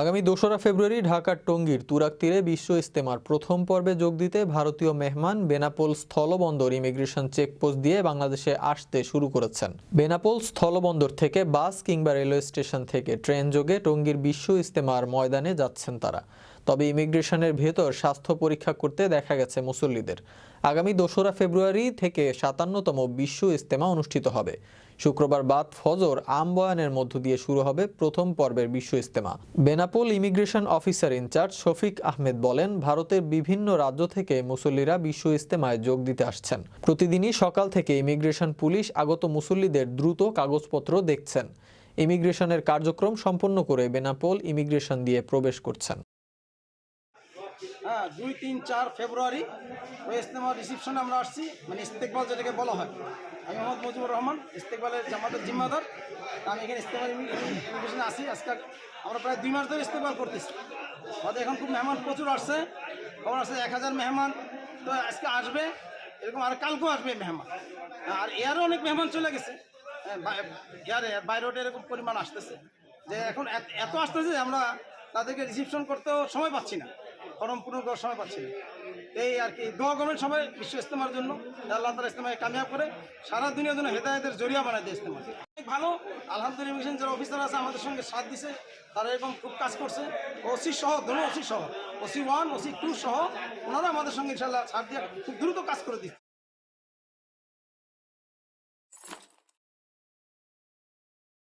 আগামী দোসরা ফেব্রুয়ারি ঢাকার টঙ্গীর তুরাক তীরে বিশ্ব ইস্তেমার প্রথম পর্বে যোগ দিতে ভারতীয় মেহমান বেনাপোল স্থলবন্দর ইমিগ্রেশন চেকপোস্ট দিয়ে বাংলাদেশে আসতে শুরু করেছেন। বেনাপোল স্থলবন্দর থেকে বাস কিংবা রেলওয়ে স্টেশন থেকে ট্রেন যোগে টঙ্গীর বিশ্ব ইস্তেমার ময়দানে যাচ্ছেন তারা। তবে ইমিগ্রেশনের ভেতর স্বাস্থ্য পরীক্ষা করতে দেখা গেছে মুসল্লিদের। আগামী দোসরা ফেব্রুয়ারি থেকে সাতান্নতম বিশ্ব ইস্তেমা অনুষ্ঠিত হবে। শুক্রবার বাদ ফজর আম বয়ানের মধ্য দিয়ে শুরু হবে প্রথম পর্বের বিশ্ব ইস্তেমা Benapole immigration officer in charge Shafiq Ahmed বলেন, ভারতের বিভিন্ন রাজ্য থেকে মুসল্লিরা বিশ্ব ইস্তেমায় যোগ দিতে আসছেন। প্রতিদিনই সকাল থেকে ইমিগ্রেশন পুলিশ আগত মুসল্লিদের দ্রুত কাগজপত্র দেখছেন। ইমিগ্রেশনের কার্যক্রম সম্পন্ন করে বেনাপোল ইমিগ্রেশন দিয়ে প্রবেশ করছেন। হ্যাঁ দুই তিন চার ফেব্রুয়ারি ওই ইস্তেমার রিসিপশনে আমরা আসছি। মানে ইস্তেকবাল যেটাকে বলা হয়। আমি মোহাম্মদ মুজিবুর রহমান ইস্তেকবালের জামাতের জিম্মাদার। আমি এখানে ইস্তেমার ইমিগ্রেশনে আসি। আজকে আমরা প্রায় দুই মাস ধরে ইস্তেকবাল করতেছি। আমাদের এখন খুব মেহমান প্রচুর আসছে। খবর আসছে এক হাজার মেহমান। তো আজকে আসবে এরকম আর কালকেও আসবে মেহমান। আর এয়ারও অনেক মেহমান চলে গেছে। হ্যাঁ, এয়ারে বাই রোডে এরকম পরিমাণ আসতেছে। যে এখন এত- আসতেছে আমরা তাদেরকে রিসিপশন করতেও সময় পাচ্ছি না। ফর্ম পূরণ করার পাচ্ছি। এই আর কি, দোয়া করবেন সবাই বিশ্ব ইস্তেমার জন্য। আল্লাহ তালা ইস্তেমাকে কামিয়াব করে সারা দুনিয়ার জন্য হেদায়তের জরিয়া বানায় দেয় ইস্তেমা ভালো, আলহামদুলিল্লাহ মিশন যারা অফিসার আছে, আমাদের সঙ্গে সাথ দিছে, তারা এরকম খুব কাজ করছে। ওসি সহ, ধরুন ওসি সহ, ওসি ওয়ান, ওসি টু সহ, ওনারা আমাদের সঙ্গে ইনশাল্লাহ সাথ দিয়ে খুব দ্রুত কাজ করে দিচ্ছে।